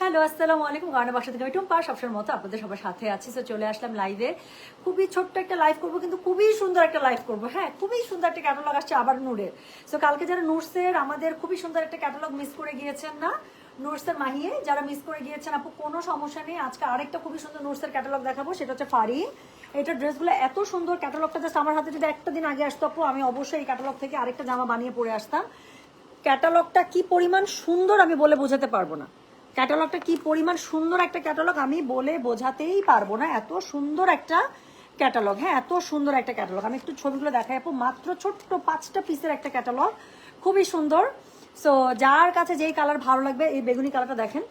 Hello, আসসালামু আলাইকুম। গানের বাসা থেকে আমি টুম্পা সবসময় মতো আপনাদের সবার সাথে আছি। তো চলে আসলাম লাইভে খুবই ছোট্ট একটা লাইভ করব, কিন্তু খুবই সুন্দর একটা লাইভ করব। হ্যাঁ খুবই সুন্দর একটা ক্যাটালগ আসছে আবার নূরের। সো কালকে যারা নুরসের আমাদের খুবই সুন্দর একটা ক্যাটালগ মিস করে গিয়েছেন না? নুরসের মাহিয়ে, যারা মিস করে গিয়েছেন, আপু, কোনো সমস্যা নেই। আজকে আরেকটা খুবই সুন্দর নুরসের ক্যাটালগ দেখাবো, সেটা হচ্ছে ফারি। এটা ড্রেসগুলো এত সুন্দর ক্যাটালগটা জাস্ট আমার হাতে যদি একটা দিন আগে আসতো, আপু, আমি অবশ্যই এই ক্যাটালগ থেকে আরেকটা জামা বানিয়ে পরে আসতাম। ক্যাটালগটা কি পরিমাণ সুন্দর আমি বলে বোঝাতে পারব না। ক্যাটালগটা কি পরিমাণ সুন্দর একটা ক্যাটালগ আমি বলে বোঝাতেই পারব না। এত সুন্দর একটা ক্যাটালগ হ্যাঁ এত সুন্দর একটা ক্যাটালগ আমি একটু ছবিগুলো দেখাই আপু, মাত্র ছোট্ট পাঁচটা পিসের একটা ক্যাটালগ খুবই সুন্দর। সো যার কাছে যেই কালার ভালো লাগবে, এই বেগুনি কালারটা দেখেন।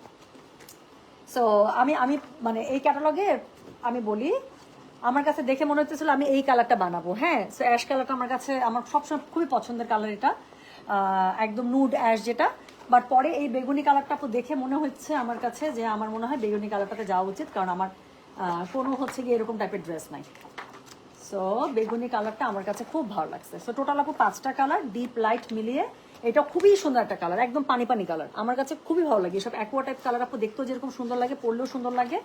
সো আমি আমি মানে এই ক্যাটালগে আমি বলি, আমার কাছে দেখে মনে হচ্ছিল আমি এই কালারটা বানাবো হ্যাঁ। সো অ্যাশ কালারটা আমার কাছে, আমার সবসময় খুবই পছন্দের কালার এটা। একদম নুড অ্যাশ যেটা। বাট পরে এই বেগুনি কালারটা তো দেখে মনে হচ্ছে আমার কাছে যে আমার মনে হয় বেগুনি কালারটাতে যাওয়া উচিত, কারণ আমার কোনো হচ্ছে গিয়ে এরকম টাইপের ড্রেস নাই। সো বেগুনি কালারটা আমার কাছে খুব ভালো লাগছে। সো টোটাল আপু পাঁচটা কালার ডিপ লাইট মিলিয়ে এটা খুবই সুন্দর একটা কালার একদম পানি পানি কালার আমার কাছে খুবই ভালো লাগে এসব অ্যাকোয়া টাইপ কালার আপু দেখতেও যেরকম সুন্দর লাগে, পরলেও সুন্দর লাগে।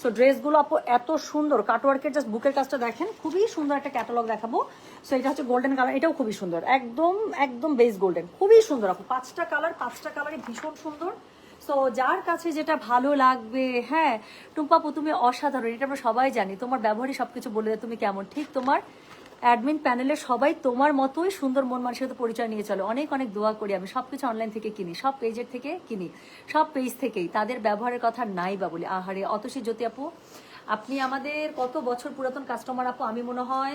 সো ড্রেসগুলো আপু এত সুন্দর কাটওয়ার্কের জাস্ট বুকের কাজটা দেখেন, খুবই সুন্দর একটা ক্যাটালগ দেখাবো। সো এটা হচ্ছে গোল্ডেন কালার এটাও খুবই সুন্দর, একদম একদম বেস গোল্ডেন খুবই সুন্দর আপু। পাঁচটা কালার পাঁচটা কালারই ভীষণ সুন্দর। সো যার কাছে যেটা ভালো লাগবে হ্যাঁ টুম্পাপু তুমি অসাধারণ, এটা আমরা সবাই জানি, তোমার ব্যবহারই সবকিছু বলে দেয়, তুমি কেমন, ঠিক তোমার? অ্যাডমিন প্যানেলে সবাই তোমার মতোই সুন্দর মন মানুষের সাথে পরিচয় নিয়ে চলো। অনেক অনেক দোয়া করি আমি। সবকিছু অনলাইন থেকে কিনি, সব পেজের থেকে কিনি। সব পেজ থেকেই। তাদের ব্যবহারের কথা নাই বা বলি। আহারে, অতসী জ্যোতি আপু, আপনি আমাদের কত বছর পুরাতন কাস্টমার আপু? আমি মনে হয়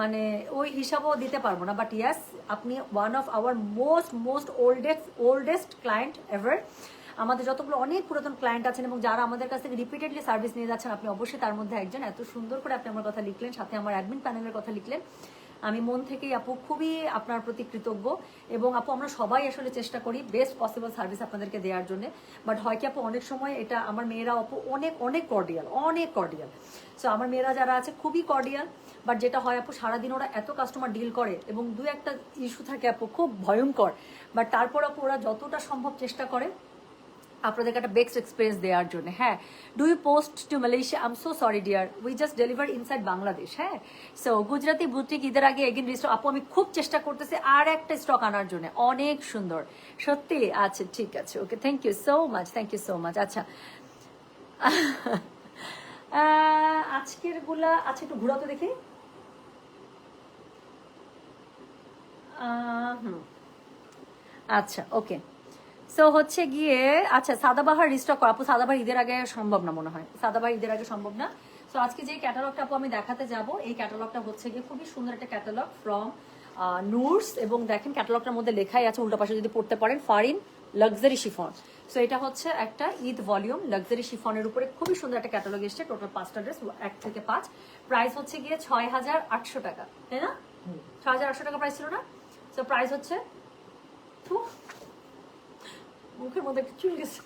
মানে ওই হিসাবও দিতে পারব না। বাট ইয়াস আপনি one of our most most oldest oldest client ever আমাদের যতগুলো অনেক পুরাতন ক্লায়েন্ট আছেন এবং যারা আমাদের কাছ থেকে রিপিটেডলি সার্ভিস নিয়ে যাচ্ছেন, আপনি অবশ্যই তার মধ্যে একজন। এত সুন্দর করে আপনি আমার কথা লিখলেন, সাথে আমার অ্যাডমিন প্যানেলের কথা লিখলেন। আমি মন থেকেই আপু খুবই আপনার প্রতি কৃতজ্ঞ এবং আপু আমরা সবাই আসলে চেষ্টা করি বেস্ট পসিবল সার্ভিস আপনাদেরকে দেওয়ার জন্য। বাট হয় কি আপু, অনেক সময় এটা আমার মেয়েরা আপু অনেক অনেক কর্ডিয়াল অনেক কর্ডিয়াল সো আমার মেয়েরা যারা আছে খুবই কর্ডিয়াল বাট যেটা হয় আপু, সারাদিন ওরা এত কাস্টমার ডিল করে এবং দু একটা ইস্যু থাকে আপু, খুব ভয়ঙ্কর। বাট তারপর আপু ওরা যতটা সম্ভব চেষ্টা করে আপনাদেরকে একটা বেস্ট এক্সপিরিয়েন্স দেওয়ার জন্য। হ্যাঁ do you post to Malaysia um so sorry dear we just deliver inside Bangladesh হ্যাঁ? সো গুজরাতি বুটিক ঈদের আগে এগেন রিস্টক আপু, আমি খুব চেষ্টা করতেছি আর একটা স্টক আনার জন্য। অনেক সুন্দর। সত্যি? আচ্ছা ঠিক আছে। Okay thank you so much thank you so much আচ্ছা। আজকেরগুলা আচ্ছা একটু ঘুরাতে দেখি। আচ্ছা ওকে সো হচ্ছে গিয়ে আচ্ছা সাদাবাহার রিস্টক আপু সাদাবাহার ঈদের আগে সম্ভব না মনে হয়। সাদাবাহার ঈদের আগে সম্ভব না। সো আজকে যে ক্যাটালগটা আপু আমি দেখাতে যাব এই ক্যাটালগটা হচ্ছে গিয়ে খুবই সুন্দর একটা ক্যাটালগ ফ্রম নুরস এবং দেখেন ক্যাটালগটার মধ্যে লেখাই আছে উল্টা পাশে যদি পড়তে পারেন ফারিন লাক্সারি শিফন সো এটা হচ্ছে একটা ঈদ ভলিউম লাক্সারি শিফনের উপরে খুবই সুন্দর একটা ক্যাটালগ এসছে টোটাল পাঁচটা ড্রেস এক থেকে পাঁচ। প্রাইস হচ্ছে গিয়ে ছয় হাজার আটশো টাকা তাই না? ছয় হাজার আটশো টাকা প্রাইস ছিল না? সো প্রাইস হচ্ছে মুখের মধ্যে চুল গেছে।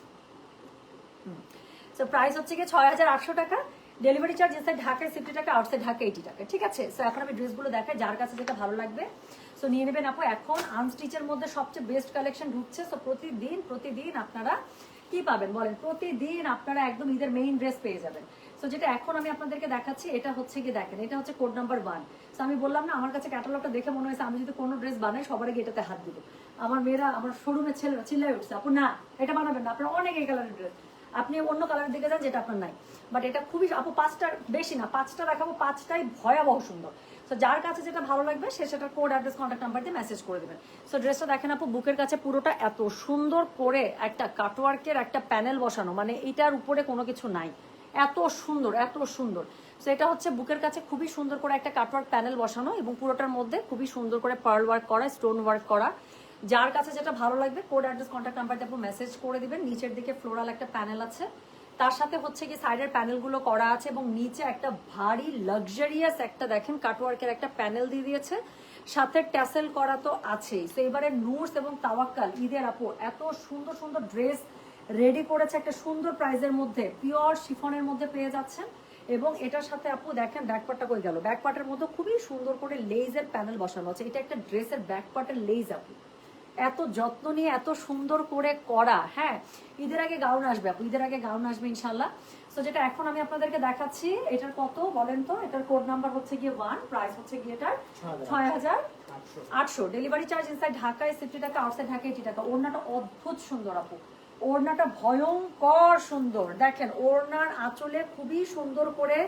সো প্রাইস হচ্ছে গিয়ে ছয় হাজার আটশো টাকা। ডেলিভারি চার্জ ইনসাইড ঢাকায় টাকা ঢাকা এইটি টাকা, ঠিক আছে? সো এখন আমি ড্রেসগুলো দেখাই, যার কাছে যেটা ভালো লাগবে। সো নিয়ে নেবেন আপু এখন আনস্টিচের মধ্যে সবচেয়ে বেস্ট কালেকশন ঢুকছে। সো প্রতিদিন প্রতিদিন আপনারা কি পাবেন বলেন? প্রতিদিন আপনারা একদম ঈদের মেইন ড্রেস পেয়ে যাবেন। সো যেটা এখন আমি আপনাদেরকে দেখাচ্ছি, এটা হচ্ছে কি দেখেন, এটা হচ্ছে কোড নাম্বার ওয়ান সো আমি বললাম না, আমার কাছে ক্যাটালগটা দেখে মনে হয়েছে, আমি যদি কোনো ড্রেস বানাই, সবার আগে এটাতে হাত দিব। আমার মেয়েরা, আমার শোরুমের ছেলেরা চিল্লাই উঠছে, আপু, না, এটা বানাবেন না, আপনার অনেক এই কালারের ড্রেস আপনি অন্য কালারের দিকে যান, যেটা আপনার নাই। বাট এটা খুবই, আপু, পাঁচটার বেশি না, পাঁচটা দেখাবো, পাঁচটাই ভয়াবহ সুন্দর। সো যার কাছে যেটা ভালো লাগবে, সে সেটা কোড অ্যাড্রেস কন্ট্যাক্ট নাম্বার দিয়ে মেসেজ করে দেবেন। সো ড্রেসটা দেখেন আপু, বুকের কাছে পুরোটা এত সুন্দর করে একটা কাটওয়ার্কের একটা প্যানেল বসানো মানে এটার উপরে কোনো কিছু নাই। এত সুন্দর এত সুন্দর। সো এটা হচ্ছে বুকের কাছে খুবই সুন্দর করে একটা কাটওয়ার্ক প্যানেল বসানো এবং পুরোটার মধ্যে খুবই সুন্দর করে পার্ল ওয়ার্ক করা স্টোন ওয়ার্ক করা। যার কাছে যেটা ভালো লাগবে কোড অ্যাড্রেস কন্ট্যাক্ট নাম্বার আপনি মেসেজ করে দিবেন। নিচের দিকে ফ্লোরাল একটা প্যানেল আছে। তার সাথে হচ্ছে কি সাইডের প্যানেলগুলো করা আছে এবং নিচে একটা ভারী লাক্সারিয়াস একটা দেখেন কাটওয়ার্কের একটা প্যানেল দিয়ে দিয়েছে। সাথে ট্যাসেল করা তো আছেই। তো এবারে নুরস এবং তাওয়াক্কাল, ঈদের আপু, এত সুন্দর সুন্দর ড্রেস রেডি করেছে একটা সুন্দর প্রাইজের মধ্যে পিওর শিফনের মধ্যে পেয়ে যাচ্ছেন। এবং এটার সাথে আপু দেখেন ব্যাকপার্টটা কই গেল? ব্যাকপার্টের মধ্যে খুবই সুন্দর করে লেজের প্যানেল বসানো আছে। এটা একটা ড্রেসের ব্যাকপার্টের লেজ আপু। এত যত্ন নিয়ে এত সুন্দর করে করা হ্যাঁ ঈদের আগে গাউন আসবে আপু ঈদের আগে গাউন আসবে ইনশাল্লাহ তো যেটা এখন আমি আপনাদেরকে দেখাচ্ছি এটার কত বলেন তো? এটার কোড নাম্বার হচ্ছে গিয়ে ওয়ান প্রাইস হচ্ছে গিয়ে এটার ছয় হাজার। আটশো। ডেলিভারি চার্জ ইনসাইড ঢাকায় সিফটি টাকা আউটসাইড ঢাকায় এইটি টাকা ওড়নাটা অদ্ভুত সুন্দর আপু। ওড়নাটা ভয়ঙ্কর সুন্দর। দেখেন ওড়নার আঁচলে খুবই সুন্দর করে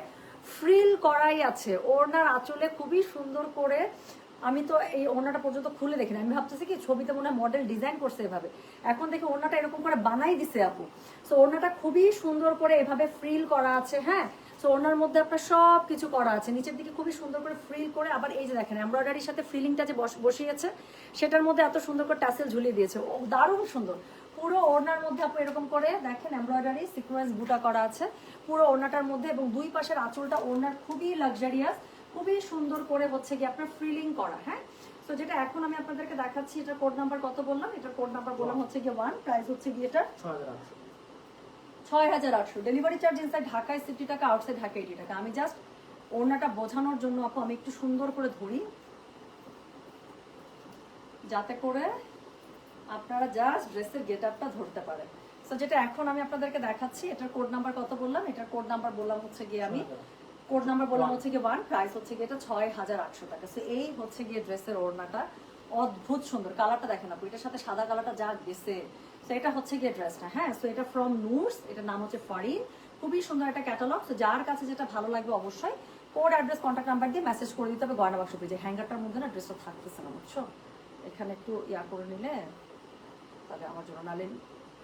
ফ্রিল করাই আছে। ওড়নার আঁচলে খুবই সুন্দর করে আমি তো এই ওড়নাটা পর্যন্ত খুলে দেখি না আমি ভাবতেছি কি ছবিতে মনে হয় মডেল ডিজাইন করছে এভাবে। এখন দেখি ওড়নাটা এরকম করে বানাই দিছে আপু। সো ওড়নাটা খুবই সুন্দর করে এভাবে ফ্রিল করা আছে হ্যাঁ? সো ওনার মধ্যে আপনার সব কিছু করা আছে। নিচের দিকে খুবই সুন্দর করে ফ্রিল করে আবার এই যে দেখেন এমব্রয়ডারির সাথে ফ্রিলিংটা যে বস- বসিয়েছে, সেটার মধ্যে এত সুন্দর করে টাসেল ঝুলিয়ে দিয়েছে। ও দারুণ সুন্দর। পুরো ওড়নার মধ্যে আপনি এরকম করে দেখেন এমব্রয়ডারি সিকোয়েন্স বুটা করা আছে। পুরো ওড়নাটার মধ্যে এবং দুই পাশের আঁচলটা ওড়নার খুবই লাক্সারিয়াস খুবই সুন্দর করে হচ্ছে কি আপনার ফ্রিলিং করা হ্যাঁ? তো যেটা এখন আমি আপনাদেরকে দেখাচ্ছি এটা কোড নাম্বার কত বললাম? এটা কোড নাম্বার বললাম হচ্ছে গিয়ে ওয়ান প্রাইস হচ্ছে গিয়ে এটা ছয় হাজার আটশো। ডেলিভারি চার্জ ইনসাইড ঢাকায় সিফটি টাকা আউটসাইড ঢাকা এইটি টাকা। আমি জাস্ট ওড়নাটা বোঝানোর জন্য আপু আমি একটু সুন্দর করে ধরি। যাতে করে আপনারা জাস্ট ড্রেসের গেট আপটা ধরতে পারেন। সো যেটা এখন আমি আপনাদেরকে দেখাচ্ছি এটার কোড নাম্বার কত বললাম? এটার কোড নাম্বার বললাম হচ্ছে গিয়ে আমি কোড নাম্বার বললাম হচ্ছে গিয়ে ওয়ান প্রাইস হচ্ছে গিয়ে এটা ছয় হাজার আটশো টাকা। সো এই হচ্ছে গিয়ে ড্রেসের ওড়নাটা অদ্ভুত সুন্দর। কালারটা দেখেন আপু এটার সাথে সাদা কালারটা যা গেছে। তো এটা হচ্ছে গিয়ে ড্রেসটা হ্যাঁ? সো এটা ফ্রম নুরস এটার নাম হচ্ছে ফারিন খুবই সুন্দর একটা ক্যাটালগ তো যার কাছে যেটা ভালো লাগবে অবশ্যই কোড অ্যাড্রেস কন্ট্যাক্ট নাম্বার দিয়ে মেসেজ করে দিতে হবে গয়না বাক্স পেজে হ্যাঙ্গারটার মধ্যে না ড্রেসটা থাকতেছে না বুঝছ? এখানে একটু ইয়া করে নিলে তাহলে আমার জন্য নালে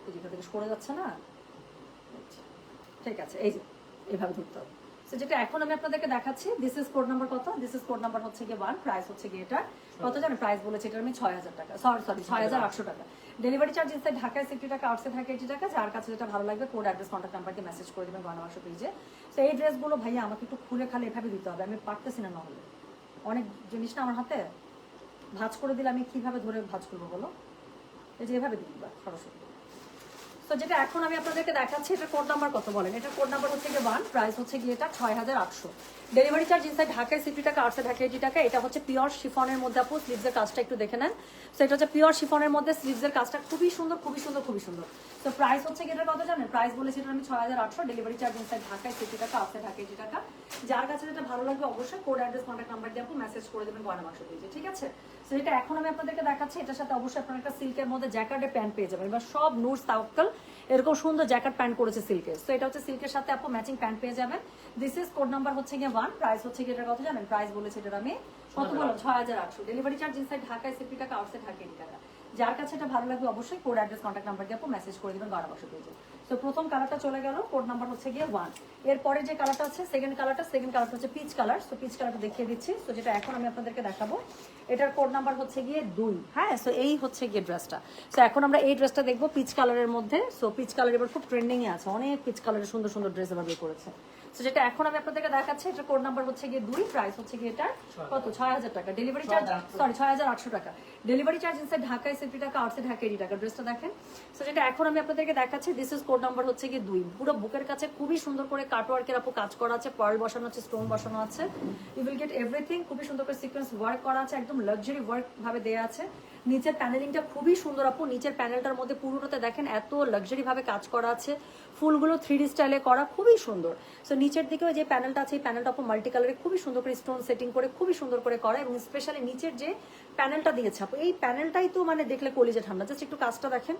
এদিকে থেকে সরে যাচ্ছে না। আচ্ছা, ঠিক আছে এই যে এইভাবে ধরতে হবে। So, যেটা এখন আমি আপনাদেরকে দেখাচ্ছি দিস ইজ কোড নাম্বার কত? দিস ইজ কোড নাম্বার হচ্ছে গিয়ে ওয়ান প্রাইস হচ্ছে গিয়ে এটা। কত জানেন প্রাইস বলেছে এটা আমি ছয় হাজার টাকা। সরি সরি ছয় হাজার আটশো টাকা। ডেলিভারি চার্জ ইনসাইড ঢাকায় সিক্সটি টাকা আউটসাইড ঢাকা এইটি টাকা। যার কাছে যেটা ভালো লাগবে কোড অ্যাড্রেস কন্ট্যাক্ট নাম্বার দিয়ে মেসেজ করে দেবেন গণবাক্স পেজে তো এই ড্রেসগুলো ভাইয়া আমাকে একটু খুলে খালে এভাবে দিতে হবে। আমি পারতেছি না নহলে অনেক জিনিস না আমার হাতে। ভাজ করে দিলে আমি কীভাবে ধরে ভাজ করব বলো? এই যে এভাবে দিই সরাসরি। তো যেটা এখন আমি আপনাদেরকে দেখাচ্ছি এটা কোড নাম্বার কত বলেন? এটা কোড নাম্বার হচ্ছে গিয়ে ওয়ান প্রাইস হচ্ছে গিয়ে এটা ছয় হাজার আটশো। ডেলিভারি চার্জ ইনসাইড ঢাকায় সিটি টাকা আটশো ঢাকা এইটি টাকা এটা হচ্ছে পিওর শিফনের মধ্যে আপু স্লিভসের কাজটা একটু দেখে নেন। তো এটা হচ্ছে পিওর শিফনের মধ্যে স্লিভসের কাজটা খুবই সুন্দর খুবই সুন্দর খুবই সুন্দর। তো প্রাইস হচ্ছে গিয়ে এটা কত জানেন? প্রাইস বলেছি এটা আমি ছয় হাজার আটশো ডেলিভারি চার্জ ইনসাইড ঢাকায় সিটি টাকা আটশো ঢাকা এইটি টাকা যার কাছে যেটা ভালো লাগবে অবশ্যই কোড অ্যাড্রেস কন্ট্যাক্ট নাম্বার দিয়ে আপনি মেসেজ করে দেবেন গয়না বাক্স পেজে ঠিক আছে? তো এটা এখন আমি আপনাদেরকে দেখাচ্ছি, এটার সাথে অবশ্যই আপনার একটা সিল্কের মধ্যে জ্যাকেটে প্যান্ট পেয়ে যাবেন। এবার সব নুর তাওয়াক্কাল এরকম সুন্দর জ্যাকেট প্যান্ট করেছে সিল্কের তো এটা হচ্ছে সিল্কের সাথে আপু ম্যাচিং প্যান্ট পেয়ে যাবেন। দিস ইজ কোড নাম্বার হচ্ছে গিয়ে ওয়ান প্রাইস হচ্ছে গিয়ে এটার কথা জানেন? প্রাইস বলেছে এটার আমি কত বলো? ছয় হাজার আটশো। ডেলিভারি চার্জ ইনসাইড ঢাকায় সিপি টাকা আউটসাইড ঢাকা টাকা যার কাছে এটা ভালো লাগবে অবশ্যই কোড অ্যাড্রেস কন্ট্যাক্ট নাম্বার দিয়ে আপু মেসেজ করে দেবেন বারো বছর পেজে তো প্রথম কালারটা চলে গেল কোড নাম্বার হচ্ছে গিয়ে ওয়ান এরপরে যে কালারটা আছে সেকেন্ড কালারটা সেকেন্ড কালারটা হচ্ছে পিচ কালার সো পিচ কালারটা দেখিয়ে দিচ্ছি। সো যেটা এখন আমি আপনাদেরকে দেখাবো, এটার কোড নাম্বার হচ্ছে গিয়ে দুই। হ্যাঁ সো এই হচ্ছে গিয়ে ড্রেসটা সো এখন আমরা এই ড্রেসটা দেখব পিচ কালারের মধ্যে। সো পিচ কালার এবার খুব ট্রেন্ডিংয়ে আছে। অনেক পিচ কালারের সুন্দর সুন্দর ড্রেস এবার বের করেছে। যেটা এখন আমি আপনাদেরকে দেখাচ্ছি এটা কোড নাম্বার হচ্ছে গিয়ে দুই প্রাইস হচ্ছে গিয়ে এটা কত? ছয় হাজার টাকা। ডেলিভারি চার্জ সরি ছয় হাজার আটশো টাকা। ডেলিভারি চার্জ ইনসাইড ঢাকায় সিফটি টাকা আউটসাইড ঢাকা এইটি টাকা। ড্রেসটা দেখেন। তো যেটা এখন আমি আপনাদেরকে দেখাচ্ছি দিস ইজ কোড নাম্বার হচ্ছে গিয়ে দুই। পুরো বুকের কাছে খুবই সুন্দর করে কাটওয়ার্কের আপু কাজ করা আছে পার্ল বসানো আছে স্টোন বসানো আছে। ইউ উইল গেট এভরিথিং খুবই সুন্দর করে সিকোয়েন্স ওয়ার্ক করা আছে একদম লাক্সারি ওয়ার্ক ভাবে দেওয়া আছে। নিচের প্যানেলিংটা খুবই সুন্দর আপু। নিচের প্যানেলটার মধ্যে পুরোটাতে দেখেন এত লাক্সারি ভাবে কাজ করা আছে। ফুলগুলো থ্রি স্টাইলে করা খুবই সুন্দর। সো নিচের দিকেও যে প্যানেলটা আছে, এই প্যানেলটা আপু মাল্টি কালারে খুবই সুন্দর করে স্টোন সেটিং করে, খুবই সুন্দর করে করা এবং স্পেশালি নিচের যে প্যানেলটা দিয়েছে আপু, এই প্যানেলটাই তো মানে দেখলে কলিজে ঠান্ডা। জাস্ট একটু কাজটা দেখেন।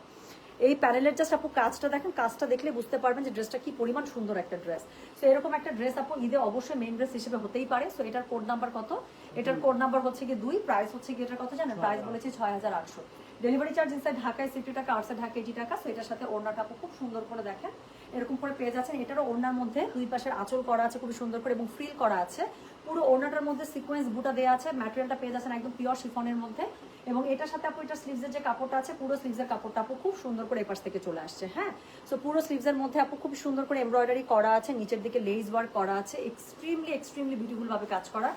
এই প্যানেলের জাস্ট আপু কাজটা দেখেন, কাজটা দেখলে বুঝতে পারবেন যে ড্রেসটা কি পরিমাণ সুন্দর একটা ড্রেস তো এরকম একটা ড্রেস আপু ঈদে অবশ্যই মেইন ড্রেস হিসেবে হতেই পারে। সো এটার কোড নাম্বার কত? এটার কোড নাম্বার হচ্ছে কি দুই প্রাইস হচ্ছে কি এটার কত জানেন? প্রাইস বলেছি ছয় হাজার আটশো। ডেলিভারি চার্জ ইনসাইড ঢাকায় সিটি টাকা আউটসাইড ঢাকা এইটি টাকা সো এটার সাথে ওড়নাটা খুব সুন্দর করে দেখেন। এরকম করে পেয়ে যাচ্ছেন। এটারও ওড়নার মধ্যে দুই পাশের আঁচল করা আছে খুবই সুন্দর করে এবং ফ্রিল করা আছে। পুরো ওড়নাটার মধ্যে সিকোয়েন্স বুটা দেওয়া আছে। ম্যাটেরিয়ালটা পেয়ে যাচ্ছেন একদম পিওর শিফনের মধ্যে। এবং এটার সাথে আপু এটা স্লিভসের যে কাপড়টা আছে পুরো স্লিভসের কাপড়টা আপু খুব সুন্দর করে এপাশ থেকে চলে আসছে হ্যাঁ? সো পুরো স্লিভসের মধ্যে আপু খুব সুন্দর করে এমব্রয়ডারি করা আছে নিচের দিকে লেস ওয়ার্ক করা আছে। এক্সট্রিমলি এক্সট্রিমলি বিউটিফুলভাবে কাজ করা।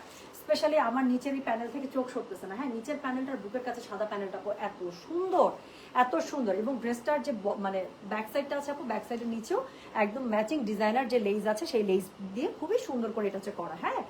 স্পেশালি আমার নিচের এই প্যানেল থেকে চোখ সরতেছে না। হ্যাঁ নিচের প্যানেলটার বুকের কাছে সাদা প্যানেলটা এত সুন্দর এত সুন্দর। এবং ড্রেসটার যে মানে ব্যাক সাইডটা আছে আপু ব্যাক সাইডের নিচেও একদম ম্যাচিং ডিজাইনার যে লেজ আছে সেই লেস দিয়ে খুবই সুন্দর করে এটা হচ্ছে করা। হ্যাঁ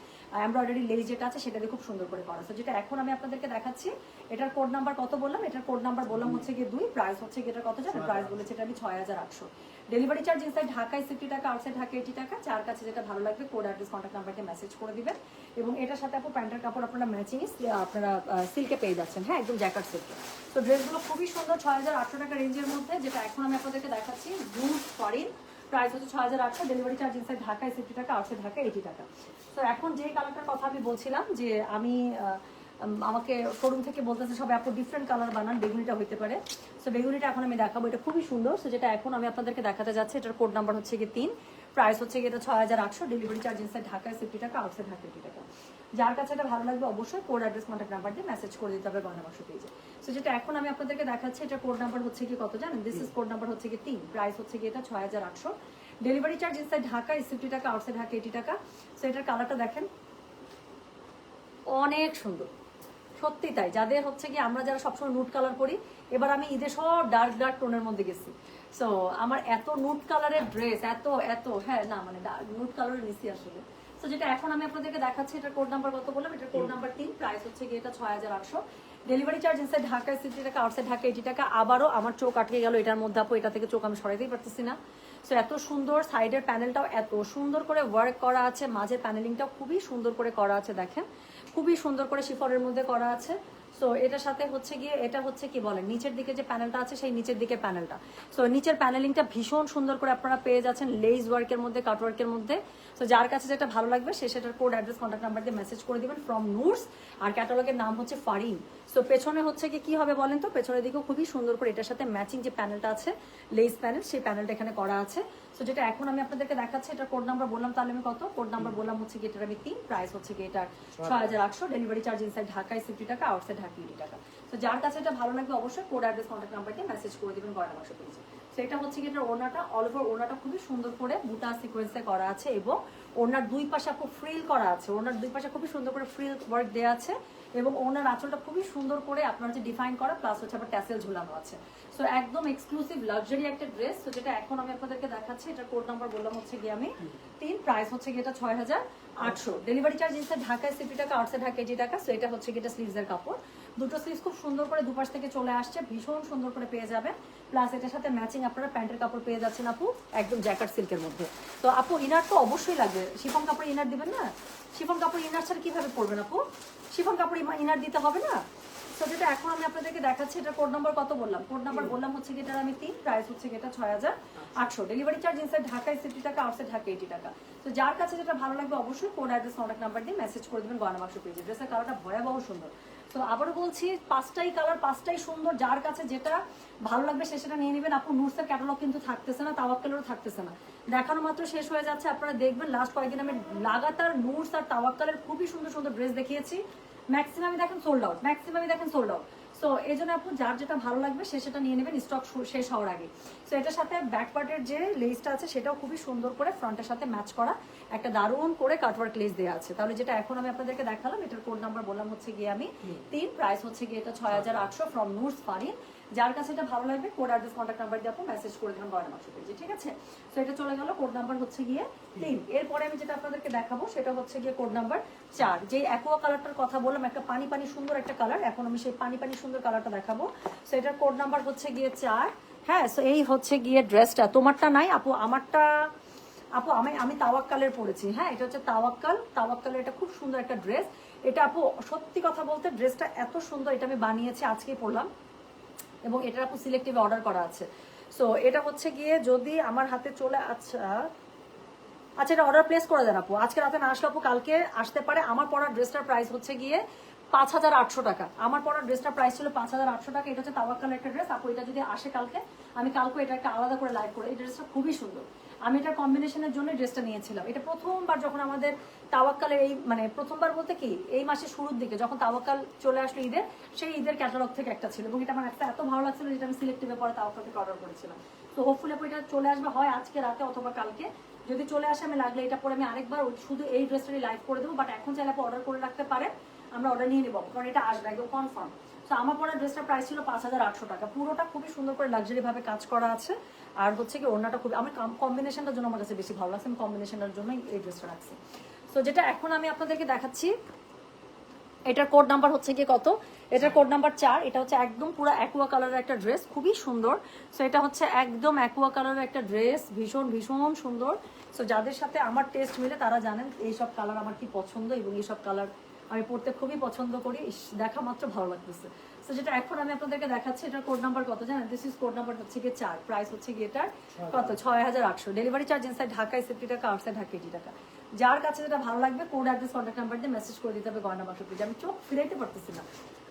এমব্রয়ডারি লেস যেটা আছে সেটা দিয়ে খুব সুন্দর করে করা। আছে যেটা এখন আমি আপনাদেরকে দেখাচ্ছি এটার কোড নাম্বার কত বললাম? এটার কোড নাম্বার বললাম হচ্ছে গিয়ে দুই প্রাইস হচ্ছে গিয়ে এটার কত জানেন? প্রাইস বলেছে এটা আমি ছয় হাজার আটশো। ডেলিভারি চার্জ ইনসাইড ঢাকায় সিক্সটি টাকা আউটসাইড ঢাকা এইটি টাকা। যার কাছে যেটা ভালো লাগবে কোড অ্যাড্রেস কন্ট্যাক্ট নাম্বারকে মেসেজ করে দিবেন। এবং এটার সাথে আপু প্যান্টের কাপড় আপনারা ম্যাচিং আপনারা সিল্কে পেয়ে যাচ্ছেন। হ্যাঁ একদম জ্যাকেট সিল্কে তো ড্রেসগুলো খুবই সুন্দর, ছয় হাজার আটশো টাকা রেঞ্জের মধ্যে, যেটা এখন আমি আপনাদেরকে দেখাচ্ছি ব্লু ফরিন প্রাইস হচ্ছে ছয় হাজার আটশো ডেলিভারি চার্জ ইনসাইড ঢাকায় সিফটি টাকা আউটসাইড ঢাকা এইটি টাকা। তো এখন যে কালারটার কথা আমি বলছিলাম, যে আমি আমাকে শোরুম থেকে বলতেছে সব এত ডিফারেন্ট কালার বানান, বেগুনিটা হতে পারে। সো বেগুনিটা এখন আমি দেখাবো। এটা খুবই সুন্দর। সো যেটা এখন আমি আপনাদেরকে দেখাতে যাচ্ছি, এটার কোড নাম্বার হচ্ছে গিয়ে তিন। প্রাইস হচ্ছে গিয়ে এটা ছয় হাজার আটশো। ডেলিভারি চার্জ ইনসাইড ঢাকায় সিফটি টাকা আউটসাইড ঢাকা এইটি টাকা। যার কাছে এটা ভালো লাগবে অবশ্যই কোড অ্যাড্রেস কন্ট্যাক্ট নাম্বার দিয়ে মেসেজ করে দিতে হবে গয়না বাক্স পেজে সো যেটা এখন আমি আপনাদেরকে দেখাচ্ছি এটা কোড নাম্বার হচ্ছে কি কত জানেন? দিস ইজ কোড নাম্বার হচ্ছে কি তিন। প্রাইস হচ্ছে কি এটা ছয় হাজার আটশো। Delivery charge inside Dhaka sixty টাকা আউটসাইড ঢাকা এইটি টাকা। সো এটার কালারটা দেখেন, অনেক সুন্দর। সত্যি তাই। যাদের হচ্ছে কি আমরা যারা সবসময় নুট কালার করি এবার আমি ঈদে সব ডার্ক ডার্ক টোনের মধ্যে গেছি। সো আমার এত নুট কালারের ড্রেস এত এত হ্যাঁ না মানে নুট কালারের নিছি আসলে। তো যেটা এখন আমি আপনাদেরকে দেখাচ্ছি এটার কোড নাম্বার কত বললাম? এটার কোড নাম্বার তিন প্রাইস হচ্ছে গিয়ে এটা ছয় হাজার আটশো। Delivery charge inside Dhaka sixty টাকা আউটসাইড ঢাকা এইটি টাকা। আবারও আমার চোখ আটকে গেল এটার মধ্যে আপু এটা থেকে চোখ আমি সরাইতেই পারতেছি না। সো এত সুন্দর সাইডের প্যানেলটাও এত সুন্দর করে ওয়ার্ক করা আছে। মাঝের প্যানেলিংটাও খুবই সুন্দর করে করা আছে দেখেন। খুবই সুন্দর করে শিফরের মধ্যে করা আছে। সো এটার সাথে হচ্ছে গিয়ে, এটা হচ্ছে কি বলেন নিচের দিকে যে প্যানেলটা আছে, সেই নিচের দিকে প্যানেলটা সো নিচের প্যানেলিংটা ভীষণ সুন্দর করে আপনারা পেয়ে যাচ্ছেন লেজ ওয়ার্কের মধ্যে কাট ওয়ার্কের মধ্যে। সো যার কাছে যেটা ভালো লাগবে, সে সেটার কোড অ্যাড্রেস কন্ট্যাক্ট নাম্বার দিয়ে মেসেজ করে দিবেন ফ্রম নুটস আর ক্যাটালগের নাম হচ্ছে ফারিন সো পেছনে হচ্ছে কি কি হবে বলেন তো? পেছনের দিকেও খুবই সুন্দর করে এটার সাথে ম্যাচিং যে প্যানেলটা আছে লেস প্যানেল সেই প্যানেলটা এখানে করা আছে। সো যেটা এখন আমি আপনাদেরকে দেখাচ্ছি এটা কোড নাম্বার বললাম, তাহলে আমি কত? কোড নাম্বার বললাম হচ্ছে কি এটার আমি তিন প্রাইস হচ্ছে কি এটার ছয় হাজার আটশো ডেলিভারি চার্জ ইনসাইড ঢাকায় সিফটি টাকা আউটসাইড ঢাকা ইউটি টাকা। তো যার কাছে এটা ভালো লাগবে অবশ্যই কোড অ্যাড্রেস কন্ট্যাক্ট নাম্বার দিয়ে মেসেজ করে দেবেন, গয়না বাক্স পেয়েছে সেটা হচ্ছে কি এটার ওনাটা অল ওভার ওনাটা খুবই সুন্দর করে বুটা সিকোয়েন্সে করা আছে এবং ওনার দুই পাশে খুব ফ্রিল করা আছে। ওনার দুই পাশে খুবই সুন্দর করে ফ্রিল ওয়ার্ক দেওয়া আছে এবং ওনার আঁচলটা খুবই সুন্দর করে আপনার হচ্ছে ডিফাইন করা প্লাস হচ্ছে আবার ট্যাসেল ঝুলানো আছে। সো একদম এক্সক্লুসিভ লাক্সারি একটা ড্রেস তো যেটা এখন আমি আপনাদেরকে দেখাচ্ছি এটা কোড নাম্বার বললাম হচ্ছে গিয়ে আমি তিন প্রাইস হচ্ছে গিয়ে এটা ছয় হাজার আটশো ডেলিভারি চার্জ ঢাকায় সিপি টাকা আউটসাইড ঢাকা এইটি টাকা সো এটা হচ্ছে গিয়ে এটা স্লিভসের কাপড়। দুটো স্লিভস খুব সুন্দর করে দুপাশ থেকে চলে আসছে, ভীষণ সুন্দর করে পেয়ে যাবেন। প্লাস এটার সাথে ম্যাচিং আপনারা প্যান্টের কাপড় পেয়ে যাচ্ছেন আপু, একদম জ্যাকেট সিল্কের মধ্যে। তো আপু ইনার তো অবশ্যই লাগবে। শিফন কাপড় ইনার দিবেন না? শিফন কাপড় ইনার ছাড়া কীভাবে পরবেন আপু? শিফন কাপড় ইনার দিতে হবে না? তো যেটা এখন আমি আপনাদেরকে দেখাচ্ছি, এটা কোড নাম্বার কত বললাম? কোড নাম্বার বললাম হচ্ছে কি এটার আমি তিন প্রাইস হচ্ছে কি এটা ছয় হাজার আটশো। ডেলিভারি চার্জ ইনসাইড ঢাকায় সিটি টাকা আউটসাইড ঢাকা এইটি টাকা। তো যার কাছে যেটা ভালো লাগবে অবশ্যই কোড অ্যাড্রেস কন্ট্যাক্ট নাম্বার দিয়ে মেসেজ করে দেবেন গয়না বাক্স পেজে ড্রেসের কালারটা ভয়াবহ সুন্দর। তো আবারও বলছি, পাঁচটাই কালার পাঁচটাই সুন্দর। যার কাছে যেটা ভালো লাগবে সে সেটা নিয়ে নেবেন। আপু নুটসের ক্যাটালগ কিন্তু থাকতেছে না তাওয়াক্কালেরও থাকতেছে না। দেখানো মাত্র শেষ হয়ে যাচ্ছে। আপনারা দেখবেন লাস্ট কয়েকদিন আমি লাগাতার নুটস আর তাওয়াক্কালের খুবই সুন্দর সুন্দর ড্রেস দেখিয়েছি। ম্যাক্সিমামই দেখেন সোল্ড আউট ম্যাক্সিমামই দেখেন সোল্ড আউট সো এই জন্য আপু যার যেটা ভালো লাগবে সে সেটা নিয়ে নেবেন স্টক শেষ হওয়ার আগে। সো এটার সাথে ব্যাক পার্টের যে লেসটা আছে সেটাও খুবই সুন্দর করে ফ্রন্টের সাথে ম্যাচ করা একটা দারুণ করে কাটওয়ার্ক লেস দেওয়া আছে। তাহলে যেটা এখন আমি আপনাদেরকে দেখালাম এটার কোড নাম্বার বললাম হচ্ছে গিয়ে আমি তিন প্রাইস হচ্ছে গিয়ে এটা ছয় হাজার আটশো ফ্রম নুটস ফারিন যার কাছে এটা ভালো লাগবে কোড অ্যাড্রেস কন্ট্যাক্ট নাম্বার দিয়ে আপনি মেসেজ করে দেবেন গয়না মাসে পেজে ঠিক আছে? সো এটা চলে গেল কোড নাম্বার হচ্ছে গিয়ে তিন। এরপরে আমি যেটা আপনাদেরকে দেখাবো, সেটা হচ্ছে গিয়ে কোড নাম্বার চার। যে অ্যাকোয়া কালারটার কথা বললাম, একটা পানি পানি সুন্দর একটা কালার এখন আমি সেই পানি পানি সুন্দর কালারটা দেখাবো। সো এটার কোড নাম্বার হচ্ছে গিয়ে চার। হ্যাঁ সো এই হচ্ছে গিয়ে ড্রেসটা তোমারটা নাই, আপু, আমারটা, আপু, আমি আমি তাওয়াক্কালের পরেছি। হ্যাঁ এটা হচ্ছে তাওয়াক্কাল। তাওয়াক্কালের এটা খুব সুন্দর একটা ড্রেস এটা আপু, সত্যি কথা বলতে ড্রেসটা এত সুন্দর, এটা আমি বানিয়েছি, আজকেই পরলাম। এবং এটার আপু সিলেক্টিভ অর্ডার করা আছে। সো এটা হচ্ছে গিয়ে যদি আমার হাতে চলে আচ্ছা আচ্ছা এটা অর্ডার প্লেস করে দেন আপু। আজকে রাতে না আসলে আপু, কালকে আসতে পারে। আমার পড়ার ড্রেসটার প্রাইস হচ্ছে গিয়ে পাঁচ হাজার আটশো টাকা। আমার পড়ার ড্রেসটার প্রাইস ছিল পাঁচ হাজার আটশো টাকা। এটা হচ্ছে তাওয়াক্কালের একটা ড্রেস আপু, এটা যদি আসে কালকে, আমি কালকে এটা একটা আলাদা করে লাইক করে, এই ড্রেসটা খুবই সুন্দর। আমি এটা কম্বিনেশনের জন্য ড্রেসটা নিয়েছিলাম। এটা প্রথমবার যখন আমাদের তাওয়াক্কালের এই মানে প্রথমবার বলতে কি, এই মাসের শুরুর দিকে যখন তাওয়াক্কাল চলে আসলো ঈদের সেই ঈদের ক্যাটালগ থেকে একটা ছিল এবং এটা আমার একটা এত ভালো লাগছিল যেটা আমি সিলেক্টিভে পরে তাওয়াক্কাল থেকে অর্ডার করেছিলাম। তো হোপফুলি আপু এটা চলে আসবে, হয় আজকে, রাতে অথবা কালকে। যদি চলে আসে আমি লাগলে এটা পরে আমি আরেকবার শুধু এই ড্রেসটারই লাইভ করে দেবো বাট এখন চাইলে আপু অর্ডার করে রাখতে পারেন। আমরা অর্ডার নিয়ে নেব, কারণ এটা আসবে, একদম কনফার্ম তো আমার পরে ড্রেসটার প্রাইস ছিল পাঁচ হাজার আটশো টাকা। পুরোটা খুবই সুন্দর করে লাক্সারি ভাবে কাজ করা আছে। আর হচ্ছে কি ওড়নাটা খুবই আমি কম্বিনেশনটার জন্য আমার কাছে বেশি ভালো লাগছে। আমি কম্বিনেশনটার জন্যই এই ড্রেসটা রাখছি। সো যেটা এখন আমি আপনাদেরকে দেখাচ্ছি, এটার কোড নাম্বার হচ্ছে কি কত? এটার কোড নাম্বার চার। এটা হচ্ছে একদম পুরো অ্যাকুয়া কালারের একটা ড্রেস, খুবই সুন্দর। সো এটা হচ্ছে একদম অ্যাকুয়া কালারের একটা ড্রেস, ভীষণ ভীষণ সুন্দর। সো যাদের সাথে আমার টেস্ট মিলে তারা জানেন এইসব কালার আমার কি পছন্দ এবং এইসব কালার আমি পড়তে খুবই পছন্দ করি দেখা মাত্র ভালো লাগতেছে। তো যেটা এখন আমি আপনাদেরকে দেখাচ্ছি এটার কোড নাম্বার কত জানেন? দিস ইজ কোড নাম্বার হচ্ছে গিয়ে চার প্রাইস হচ্ছে গিয়ে এটার কত? ছয় হাজার আটশো। ডেলিভারি চার্জ ইনসাইড ঢাকায় সেফটি টাকা আউটসাইড ঢাকা এইটি টাকা যার কাছে যেটা ভালো লাগবে কোড অ্যাড্রেস কন্ট্যাক্ট নাম্বার দিয়ে মেসেজ করে দিতে হবে গয়না বাক্স পেজে আমি চোখ ফিরাইতে পারতেছি না।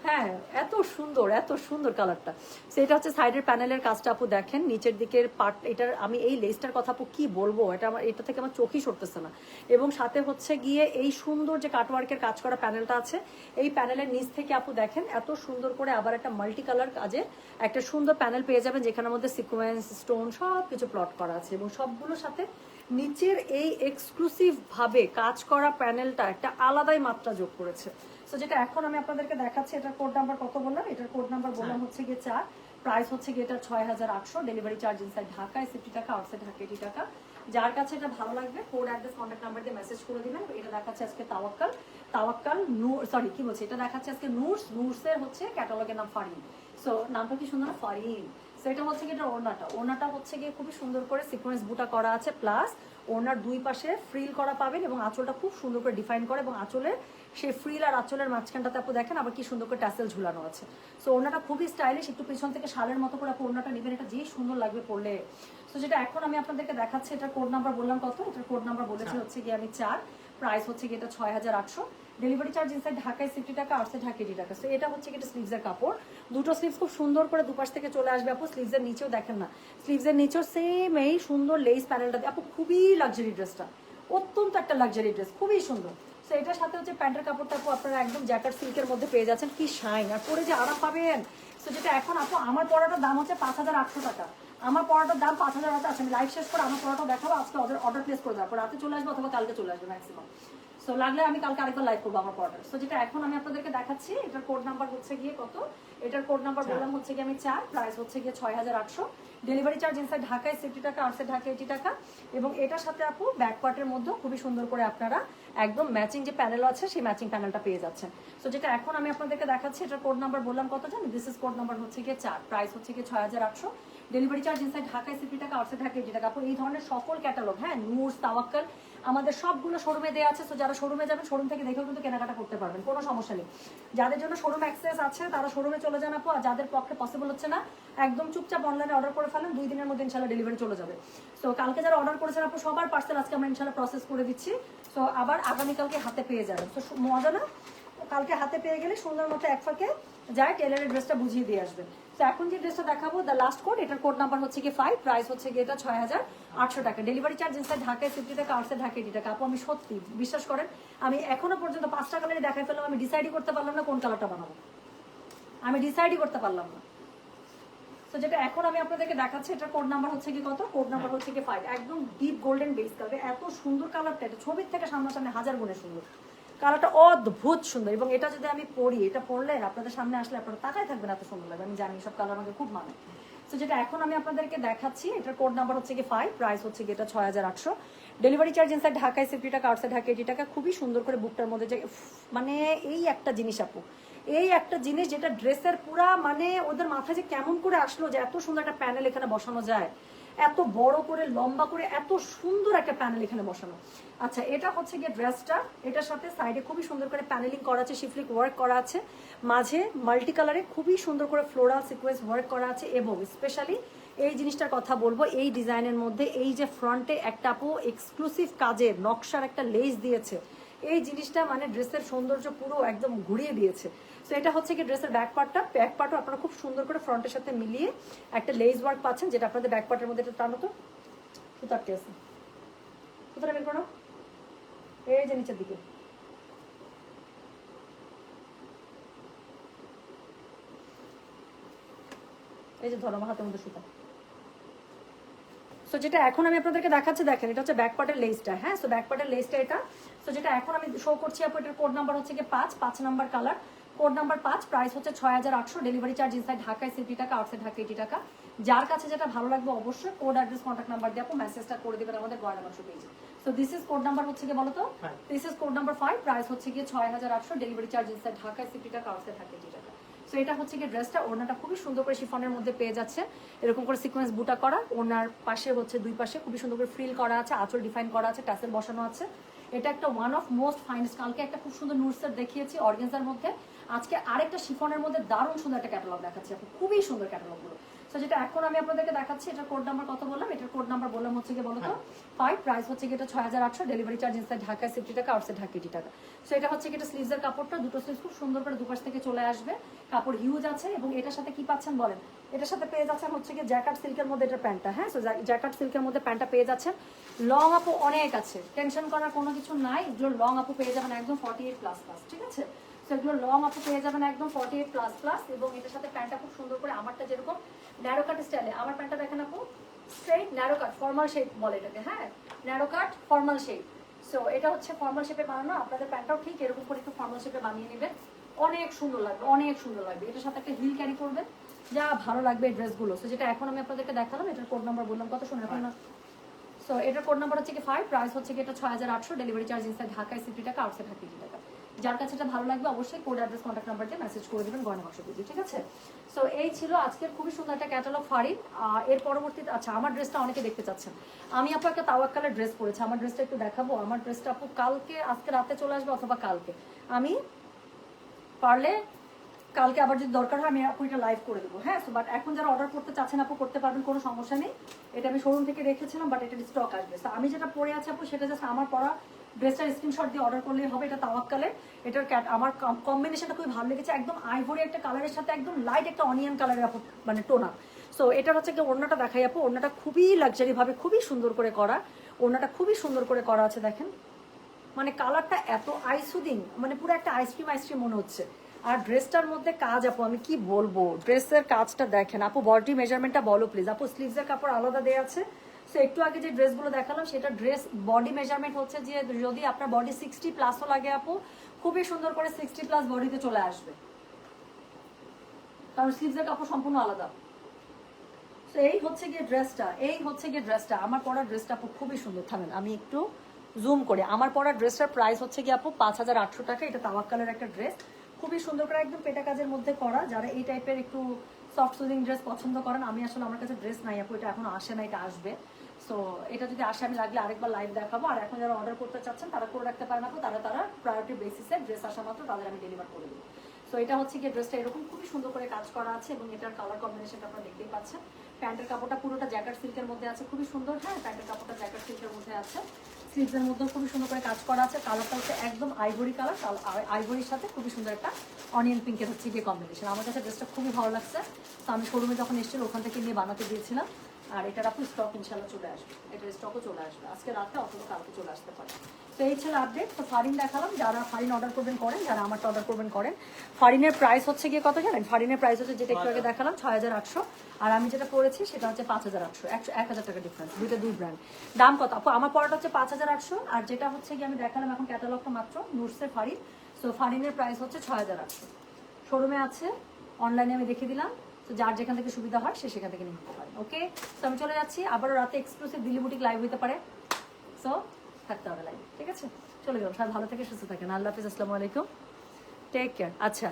হ্যাঁ এত সুন্দর এত সুন্দর কালারটা সেটা হচ্ছে সাইডের প্যানেলের কাজটা আপু দেখেন, নিচের দিকের পার্ট এটার, আমি এই লেসটার কথা আপু কি বলব? এটা আমার, এটা থেকে আমার চোখই সরতেছে না। এবং সাথে হচ্ছে গিয়ে এই সুন্দর যে কাটওয়ার্কের কাজ করা প্যানেলটা আছে, এই প্যানেলের নিচ থেকে আপু দেখেন, এত সুন্দর করে আবার একটা মাল্টি কালার কাজে একটা সুন্দর প্যানেল পেয়ে যাবেন, যেখানের মধ্যে সিকোয়েন্স স্টোন সব কিছু প্লট করা আছে। এবং সবগুলোর সাথে নিচের এই এক্সক্লুসিভ ভাবে কাজ করা প্যানেলটা একটা আলাদাই মাত্রা যোগ করেছে। তো যেটা এখন আমি আপনাদেরকে দেখাচ্ছি এটার কোড নাম্বার কত বললাম? এটার কোড নাম্বার বললাম হচ্ছে গিয়ে চার। প্রাইস হচ্ছে গিয়ে এটা ছয় হাজার আটশো। ডেলিভারি চার্জ ইনসাইড ঢাকায় সিফটি টাকা আউটসাইড ঢাকা এইটি টাকা। যার কাছে এটা ভালো লাগবে কোড অ্যাড্রেস কন্ট্যাক্ট নাম্বার দিয়ে মেসেজ করে দিবেন। এটা দেখাচ্ছে আজকে তাওয়াক্কাল। তাওয়াক্কাল নূর সরি কি বলছে? এটা দেখাচ্ছে আজকে নূরস নূরসের হচ্ছে ক্যাটালগের নাম ফারিন সো নামটা কি সুন্দর? ফারিন সো এটা হচ্ছে কি এটা ওনাটা ওনাটা হচ্ছে গিয়ে খুবই সুন্দর করে সিকোয়েন্স বুটা করা আছে। প্লাস ওনার দুই পাশে ফ্রিল করা পাবেন এবং আঁচলটা খুব সুন্দর করে ডিফাইন করে এবং আঁচলের সেই ফ্রিল আর আঁচলের মাঝখানটাতে আপু দেখেন আবার কি সুন্দর করে ট্যাসেল ঝুলানো আছে। সো ওনাটা খুবই স্টাইলিশ একটু পিছন থেকে শালের মতো করে আপু ওনাটা নেবেন এটা যেই সুন্দর লাগবে পড়লে সো যেটা এখন আমি আপনাদেরকে দেখাচ্ছি এটার কোড নাম্বার বললাম কত? এটার কোড নাম্বার বলেছি হচ্ছে গিয়ে আমি চার। প্রাইস হচ্ছে গিয়ে এটা ছয় হাজার আটশো। ডেলিভারি চার্জ ইনসাইড ঢাকায় সিফটি টাকা আউটসাইড ঢাকা এইটি টাকা। সো এটা হচ্ছে এটা স্লিভসের কাপড়। দুটো স্লিভস খুব সুন্দর করে দুপাশ থেকে চলে আসবে আপু স্লিভসের নিচেও দেখেন না। স্লিভসের নিচেও সেম এই সুন্দর লেস প্যানেলটা দিয়ে। আপু খুবই লাক্সারি ড্রেসটা অত্যন্ত একটা লাক্সারি ড্রেস খুবই সুন্দর। সো এটার সাথে হচ্ছে প্যান্টের কাপড়টা আপু আপনারা একদম জ্যাকেট সিল্কের মধ্যে পেয়ে যাচ্ছেন। কি শাইন! আর পরে যে আরাম পাবেন? তো যেটা এখন আপু আমার পড়াটার দাম হচ্ছে পাঁচ হাজার আটশো টাকা। আমার পড়াটার দাম পাঁচ হাজার আছে। আমি লাইভ শেষ করে আমার পড়াটা দেখাবো। আজকে অর্ডার অর্ডার প্লেস করে পর রাতে চলে আসব অথবা কালকে চলে আসবে ম্যাক্সিমাম সো লাগলে আমি কালকে আরেকবার লাইভ করব আমার পড়াটা সো যেটা এখন আমি আপনাদেরকে দেখাচ্ছি এটার কোড নাম্বার হচ্ছে গিয়ে কত? এটার কোড নাম্বার বললাম হচ্ছে গিয়ে আমি চার। প্রাইস হচ্ছে গিয়ে ছয় হাজার আটশো। ডেলিভারি চার্জ ইনসাইড ঢাকায় সিফটি টাকা আউটসাইড ঢাকা এইটি টাকা। এবং এটার সাথে আপু ব্যাক পার্টের মধ্যেও খুবই সুন্দর করে আপনারা একদম ম্যাচিং যে প্যানেল আছে, সেই ম্যাচিং প্যানেলটা পেয়ে যাচ্ছেন। সো যেটা এখন আমি আপনাদেরকে দেখাচ্ছি, এটার কোড নাম্বার বললাম কত জানেন দিস ইজ কোড নাম্বার হচ্ছে গিয়ে চার প্রাইস হচ্ছে গিয়ে ছয় হাজার আটশো। ডেলিভারি চার্জ ইনসাইড ঢাকায় সিফটি টাকা আউটসাইড ঢাকা এইটি টাকা। এই ধরনের সকল ক্যাটালগ হ্যাঁ নূর, তাওয়াক্কাল, আমাদের সবগুলো শোরুমে দেওয়া আছে। তো যারা শোরুমে যাবেন শোরুম থেকে দেখেও কিন্তু কেনাকাটা করতে পারবেন, কোনো সমস্যা নেই। যাদের জন্য শোরুম অ্যাক্সেস আছে, তারা শোরুমে চলে যান আপু, আর যাদের পক্ষে পসিবল হচ্ছে না, একদম চুপচাপ অনলাইনে অর্ডার করে ফেলেন, দুই দিনের মধ্যে ইনশাল্লাহ ডেলিভারি চলে যাবে। সো কালকে যারা অর্ডার করেছেন আপু, সবার পার্সেল আজকে আমরা ইনশাল্লাহ প্রসেস করে দিচ্ছি। সো আবার আগামীকালকে হাতে পেয়ে যাবেন তো মজা না? কালকে হাতে পেয়ে গেলে সুন্দর মতো এক ফাঁকে যায় টেলারের ড্রেসটা বুঝিয়ে দিয়ে আসবে। তো এখন যে ড্রেসটা দেখাবো দ্য লাস্ট কোড এটার কোড নাম্বার হচ্ছে কি ফাইভ প্রাইস হচ্ছে কি এটা ছয় হাজার আটশো টাকা। ডেলিভারি চার্জ ইনসাইড ঢাকায় ফিফটি টাকা আউটসাইড ঢাকা এইটি টাকা। আপু, আমি সত্যি, বিশ্বাস করেন, আমি এখনও পর্যন্ত পাঁচটা কালারই দেখাই ফেললাম, আমি ডিসাইডই করতে পারলাম না কোন কালারটা বানাবো। আমি ডিসাইডই করতে পারলাম না। তো যেটা এখন আমি আপনাদেরকে দেখাচ্ছি এটা কোড নাম্বার হচ্ছে কি কত? কোড নাম্বার হচ্ছে কি ফাইভ একদম ডিপ গোল্ডেন বেস কালার এত সুন্দর কালারটা এটা ছবির থেকে সামনাসামনি হাজার গুণে সুন্দর। কালারটা অদ্ভুত সুন্দর। এবং এটা যদি আমি পরি এটা পরলে আপনাদের সামনে আসলে আপনারা তাকাই থাকবেন এত সুন্দর লাগবে। আমি জানি সব কালার আমাকে খুব মানে। তো যেটা এখন আমি আপনাদেরকে দেখাচ্ছি, এটার কোড নাম্বার হচ্ছে কি ফাইভ প্রাইস হচ্ছে কি এটা ছয় হাজার আটশো। ডেলিভারি চার্জ ইনসাইড ঢাকায় সিফটি টাকা আউটসাইড ঢাকা এইটি টাকা। খুবই সুন্দর করে বুকটার মধ্যে যে মানে এই একটা জিনিস আপু। এই একটা জিনিস যেটা ড্রেসের পুরা মানে ওদের মাথায় যে কেমন করে আসলো যে এত সুন্দর একটা প্যানেল এখানে বসানো যায়, এত বড় করে, লম্বা করে, এত সুন্দর একটা প্যানেল এখানে বসানো। আচ্ছা এটা হচ্ছে গিয়ে ড্রেসটা। এটার সাথে সাইডে খুবই সুন্দর করে প্যানেলিং করা আছে শিফলিক ওয়ার্ক করা আছে। মাঝে মাল্টি কালারে খুবই সুন্দর করে ফ্লোরাল সিকোয়েন্স ওয়ার্ক করা আছে এবং স্পেশালি এই জিনিসটার কথা বলব, এই ডিজাইনের মধ্যে এই যে ফ্রন্টে একটা আপু এক্সক্লুসিভ কাজের নকশার একটা লেস দিয়েছে। এই জিনিসটা মানে ড্রেসের সৌন্দর্য পুরো একদম ঘুরিয়ে দিয়েছে। তো এটা হচ্ছে কি ড্রেসের ব্যাক পার্টটা ব্যাক পার্টও আপনারা খুব সুন্দর করে ফ্রন্টের সাথে মিলিয়ে একটা লেস ওয়ার্ক পাচ্ছেন, যেটা আপনাদের ব্যাক পার্টের মধ্যে টানো তো সুতারটি আছে। সুতারা বের করো। এই যে নিচের দিকে। এই যে ধরো হাতের মধ্যে সুতা। সো যেটা এখন আমি আপনাদেরকে দেখাচ্ছি দেখেন এটা হচ্ছে ব্যাক পার্টের লেসটা হ্যাঁ? সো ব্যাক পার্টের লেসটা এটা। সো যেটা এখন আমি শো করছি আপু এটার কোড নাম্বার হচ্ছে কি পাঁচ পাঁচ নাম্বার কালার কোড নাম্বার পাঁচ প্রাইস হচ্ছে ছয় হাজার আটশো। ডেলিভারি চার্জ ইনসাইড ঢাকায় সিটি টাকা আউটসাইড ঢাকা এইটি টাকা। যার কাছে যেটা ভালো লাগবে অবশ্যই কোড অ্যাড্রেস কন্ট্যাক্ট নাম্বার দিয়ে আপু মেসেজটা করে দেবেন আমাদের গয়না বাক্স পেজে so this is code number হচ্ছে কি বলো তো this is code number five price হচ্ছে গিয়ে ছয় হাজার আটশো। ডেলিভারি চার্জ ইনসাইড ঢাকায় সিফটি টাকা আউটসাইড ঢাকা eighty টাকা। সো এটা হচ্ছে গিয়ে ড্রেসটা ওনাটা খুবই সুন্দর করে শিফনের মধ্যে পেয়ে যাচ্ছে। এরকম করে সিকোয়েন্স বুটা করা। ওনার পাশে হচ্ছে দুই পাশে খুবই সুন্দর করে ফ্রিল করা আছে, আঁচল ডিফাইন করা আছে টাসেল বসানো আছে। এটা একটা ওয়ান অফ মোস্ট ফাইনেস্ট কালকে একটা খুব সুন্দর নুটসের দেখিয়েছি অর্গেন্সার মধ্যে। আজকে আরেকটা শিফনের মধ্যে দারুণ সুন্দর একটা ক্যাটালগ দেখাচ্ছি। খুবই সুন্দর ক্যাটালগুলো সো যেটা এখন আমি আপনাদেরকে দেখাচ্ছি, এটার কোড নাম্বার কত বললাম? এটার কোড নাম্বার বললাম হচ্ছে কি বলতো ফাইভ প্রাইস হচ্ছে কি এটা ছয় হাজার আটশো ডেলিভারি চার্জ ইনসাইড ঢাকায় সিফটি টাকা আউটসাইড ঢাকা eighty টাকা সো এটা হচ্ছে কি এটা স্লিভসের কাপড়টা, দুটো স্লিভস খুব সুন্দর করে দুপাশ থেকে চলে আসবে। কাপড় হিউজ আছে এবং এটার সাথে কি পাচ্ছেন বলেন? এটার সাথে পেয়ে যাচ্ছেন হচ্ছে কি জ্যাকাট সিল্কের মধ্যে এটা প্যান্টটা হ্যাঁ? সো জ্যাকাট সিল্কের মধ্যে প্যান্টটা পেয়ে যাচ্ছেন। লং আপু অনেক আছে টেনশন করার কোনো কিছু নাই এগুলো লং আপু পেয়ে যাবেন একদম ফর্টি এইট প্লাস প্লাস ঠিক আছে? সো এগুলো লং আপু পেয়ে যাবেন একদম ফর্টি এইট প্লাস প্লাস এবং এটার সাথে প্যান্টটা খুব সুন্দর করে আমারটা যেরকম ন্যারো কাট স্টাইলে আমার প্যান্টটা দেখেন আপু straight narrow cut formal shape বলে এটাকে হ্যাঁ? Narrow cut formal shape so এটা হচ্ছে ফর্মাল শেপে বানানো। আপনাদের প্যান্টটাও ঠিক এরকম করে একটু ফর্মাল শেপে বানিয়ে নেবেন। অনেক সুন্দর লাগবে অনেক সুন্দর লাগবে। এটার সাথে একটা হিল ক্যারি করবেন। যা ভালো লাগবে এই ড্রেসগুলো। সো যেটা এখন আমি আপনাদেরকে দেখালাম এটার কোড নাম্বার বললাম কত শুনে এখন সো এটার কোড নাম্বার হচ্ছে কি ফাইভ প্রাইস হচ্ছে কি এটা ছয় হাজার আটশো ডেলিভারি চার্জ ইনসাইড ঢাকায় সিফটি টাকা আউটসাইড eighty টাকা যার কাছে এটা ভালো লাগবে অবশ্যই কোড অ্যাড্রেস কন্ট্যাক্ট নাম্বার দিয়ে মেসেজ করে দেবেন গয়না বাক্স দিয়ে, ঠিক আছে? সো এই ছিল আজকের খুবই সুন্দর একটা ক্যাটালগ ফাড়ি এর পরবর্তীতে আচ্ছা আমার ড্রেসটা অনেকে দেখতে চাচ্ছেন। আমি আপু একটা তাওয়াক্কালের ড্রেস পরেছি। আমার ড্রেসটা একটু দেখাবো। আমার ড্রেসটা আপু কালকে, আজকে রাতে চলে আসবে অথবা কালকে। আমি পারলে কালকে আবার যদি দরকার হয়, আমি আপু এটা লাইভ করে দেবো। হ্যাঁ বাট এখন যারা অর্ডার করতে চাচ্ছেন আপু, করতে পারবেন, কোনো সমস্যা নেই। এটা আমি শোরুম থেকে রেখেছিলাম বাট এটা স্টক আসবে। আমি যেটা পরে আছি আপু, সেটা জাস্ট আমার পরা ড্রেসটার স্ক্রিনশট দিয়ে অর্ডার করলেই হবে, এটা তাওয়াক্কালের। এটার আমার কম্বিনেশনটা খুবই ভালো লেগেছে। একদম আইভরি একটা কালারের সাথে একদম লাইট একটা অনিয়ন কালারের মানে টোনা সো এটার হচ্ছে কি ওড়নাটা দেখাই আপু। ওড়নাটা খুবই লাক্সারি ভাবে খুবই সুন্দর করে করা। ওড়নাটা খুবই সুন্দর করে করা আছে, দেখেন। মানে কালারটা এত আইসুদিং মানে পুরো একটা আইসক্রিম আইসক্রিম মনে হচ্ছে। আর ড্রেসটার মধ্যে কাজ আপু, আমি কি বলব? ড্রেসের কাজটা দেখেন। আপু বডি মেজারমেন্টটা বলো প্লিজ আপু স্লিভসের কাপড় আলাদা দেওয়া আছে। সো একটু আগে যে ড্রেসগুলো দেখালাম, সেটা ড্রেস বডি মেজারমেন্ট হচ্ছে যে যদি আপনার বডি সিক্সটি প্লাসও লাগে আপু, খুবই সুন্দর করে সিক্সটি প্লাস বডিতে চলে আসবে। কারণ স্লিভসের কাপড় সম্পূর্ণ আলাদা। তো এই হচ্ছে গিয়ে ড্রেসটা, এই হচ্ছে গিয়ে ড্রেসটা। আমার পরা ড্রেসটা আপু খুবই সুন্দর। থামেন, আমি একটু জুম করে। আমার পরা ড্রেসটার প্রাইস হচ্ছে গিয়ে আপু পাঁচ হাজার আটশো টাকা। এটা তাওয়াক্কালের একটা ড্রেস। খুবই সুন্দর করে একদম পেটা কাজের মধ্যে করা। যারা এই টাইপের একটু সফট সুদিং ড্রেস পছন্দ করেন, আমি আসলে আমার কাছে ড্রেস নাই আপু, এটা এখন আসে না, এটা আসবে। সো এটা যদি আসে, আমি লাগলে আরেকবার লাইভ দেখাবো। আর এখন যারা অর্ডার করতে চাচ্ছেন, তারা করে রাখতে পারেন আপু তারা তারা প্রায়োরিটি বেসিসে ড্রেস আসা মাত্র তাদের আমি ডেলিভার করে দেবো। সো এটা হচ্ছে কি ড্রেসটা এরকম খুবই সুন্দর করে কাজ করা আছে এবং এটার কালার কম্বিনেশনটা আপনারা দেখতেই পাচ্ছেন। প্যান্টের কাপড়টা পুরোটা জ্যাকেট সিল্কের মধ্যে আছে, খুবই সুন্দর। হ্যাঁ প্যান্টের কাপড়টা জ্যাকেট সিল্কের মধ্যে আছে। স্লিভসের মধ্যে খুবই সুন্দর করে কাজ করা আছে। কালারটা হচ্ছে একদম আইভরি কালার আইভরির সাথে খুবই সুন্দর একটা অনিয়ন পিঙ্কের হচ্ছে গিয়ে কম্বিনেশন আমার কাছে ড্রেসটা খুবই ভালো লাগছে। তো আমি শোরুমে যখন এসেছিল ওখান থেকে নিয়ে বানাতে দিয়েছিলাম আর এটার আপনি স্টক ইনশাল্লাহ চলে আসবে। এটার স্টকও চলে আসবে। আজকে রাতে অথবা কালকে চলে আসতে পারে। তো এই ছিল আপডেট তো ফারিন দেখালাম যারা ফারিন অর্ডার করবেন করেন যারা আমারটা অর্ডার করবেন করেন। ফারিনের প্রাইস হচ্ছে গিয়ে কত জানেন? ফারিনের প্রাইস হচ্ছে যেটা একটু আগে দেখালাম ছয় হাজার আটশো। আর আমি যেটা পড়েছি সেটা হচ্ছে পাঁচ হাজার আটশো। একশো এক হাজার টাকা ডিফারেন্স দুইটা দুই ব্র্যান্ড দাম কত? আপু আমার পড়াটা হচ্ছে পাঁচ হাজার আটশো। আর যেটা হচ্ছে গিয়ে আমি দেখালাম এখন ক্যাটালগটা মাত্র নুটসের ফারিন। সো ফারিনের প্রাইস হচ্ছে ছয় হাজার আটশো। শোরুমে আছে অনলাইনে আমি দেখিয়ে দিলাম। তো যার যেখান থেকে সুবিধা হয় সে সেখান থেকে নিতে পারে ওকে সো আমি চলে যাচ্ছি, আবারও রাতে এক্সক্লুসিভ দিল্লি বুটিক লাইভ হতে পারে। সো থাকতে হবে লাইভ ঠিক আছে? চলে যাব সবাই ভালো থেকে সুস্থ থাকেন। আল্লাহ হাফিজ, আসসালামু আলাইকুম। টেক কেয়ার আচ্ছা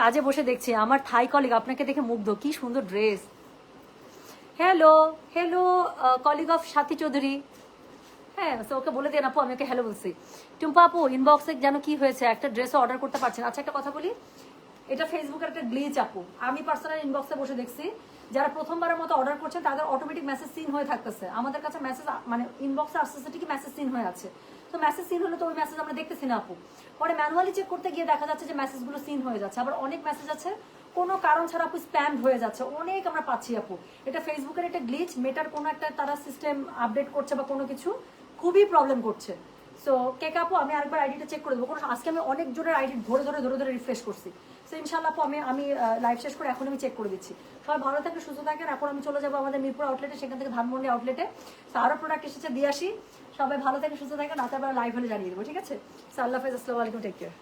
কাজে বসে দেখছি, আমার থাই কলিগ আপনাকে দেখে মুগ্ধ, কি সুন্দর dress hello hello colleague of Sathi Chowdhury. হ্যাঁ তো ওকে বলে দেন আপু, আমি ওকে হ্যালো বলছি। টুম্পা আপু ইনবক্সে যেন কি হয়েছে, একটা ড্রেসও অর্ডার করতে পারছেন। আচ্ছা একটা কথা বলি। এটা ফেসবুকের একটা গ্লিচ আপু। আমি পার্সোনাল ইনবক্সে বসে দেখছি, যারা প্রথমবারের মতো অর্ডার করছেন তাদের অটোমেটিক মেসেজ সিন হয়ে থাকতেছে। আমাদের কাছে মেসেজ মানে ইনবক্সে আসতেছে ঠিকই মেসেজ সিন হয়ে আছে। তো মেসেজ সিন হলে তো ওই মেসেজ আমরা দেখতেছি না আপু। পরে ম্যানুয়ালি চেক করতে গিয়ে দেখা যাচ্ছে যে মেসেজগুলো সিন হয়ে যাচ্ছে। আবার অনেক মেসেজ আছে, কোনো কারণ ছাড়া আপু স্প্যাম হয়ে যাচ্ছে। অনেক আমরা পাচ্ছি আপু। এটা ফেসবুকের একটা গ্লিচ মেটার কোনো একটা তারা সিস্টেম আপডেট করছে বা কোনো কিছু, খুবই প্রবলেম করছে। সো কেক আপু, আমি আরেকবার আইডিটা চেক করে দেবো। কোনো, আজকে আমি অনেক জনের আইডি ধরে ধরে ধরে ধরে রিফ্রেশ করছি। সো ইনশাল্লাহ আমি আমি লাইভ শেষ করে এখন আমি চেক করে দিচ্ছি। সবাই ভালো থাকে সুস্থ থাকেন এখন আমি চলে যাব আমাদের মিরপুর আউটলেটে সেখান থেকে ধানমন্ডি আউটলেটে তো আরও প্রোডাক্ট এসেছে, দিয়ে আসি। সবাই ভালো থাকে সুস্থ থাকেন রাতের বেলা লাইভ হলে জানিয়ে দেবো, ঠিক আছে? সো আল্লাহ হাফেজ, আসসালামু আলাইকুম টেক কেয়ার